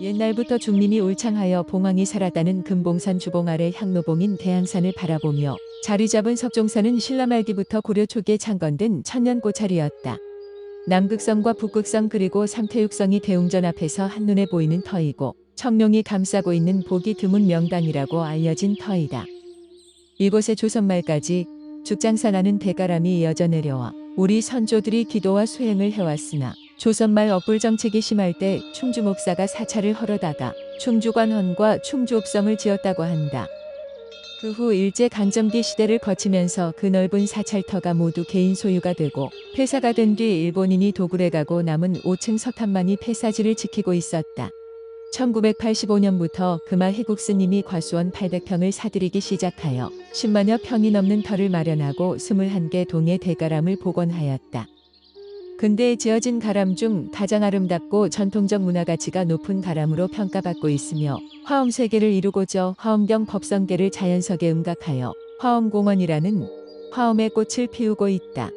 옛날부터 중림이 울창하여 봉황이 살았다는 금봉산 주봉 아래 향로봉인 대항산을 바라보며 자리 잡은 석종사는 신라 말기부터 고려 초기에 창건된 천년 고찰이었다. 남극성과 북극성 그리고 삼태육성이 대웅전 앞에서 한눈에 보이는 터이고 청룡이 감싸고 있는 보기 드문 명당이라고 알려진 터이다. 이곳에 조선 말까지 죽장사나는 대가람이 이어져 내려와 우리 선조들이 기도와 수행을 해왔으나 조선말 억불 정책이 심할 때 충주 목사가 사찰을 헐어다가 충주관헌과 충주읍성을 지었다고 한다. 그 후 일제 강점기 시대를 거치면서 그 넓은 사찰터가 모두 개인 소유가 되고 폐사가 된 뒤 일본인이 도굴해 가고 남은 5층 석탑만이 폐사지를 지키고 있었다. 1985년부터 금화 해국 스님이 과수원 800평을 사들이기 시작하여 10만여 평이 넘는 터를 마련하고 21개 동의 대가람을 복원하였다. 근대에 지어진 가람 중 가장 아름답고 전통적 문화 가치가 높은 가람으로 평가받고 있으며 화엄 세계를 이루고자 화엄경 법성계를 자연석에 음각하여 화엄공원이라는 화엄의 꽃을 피우고 있다.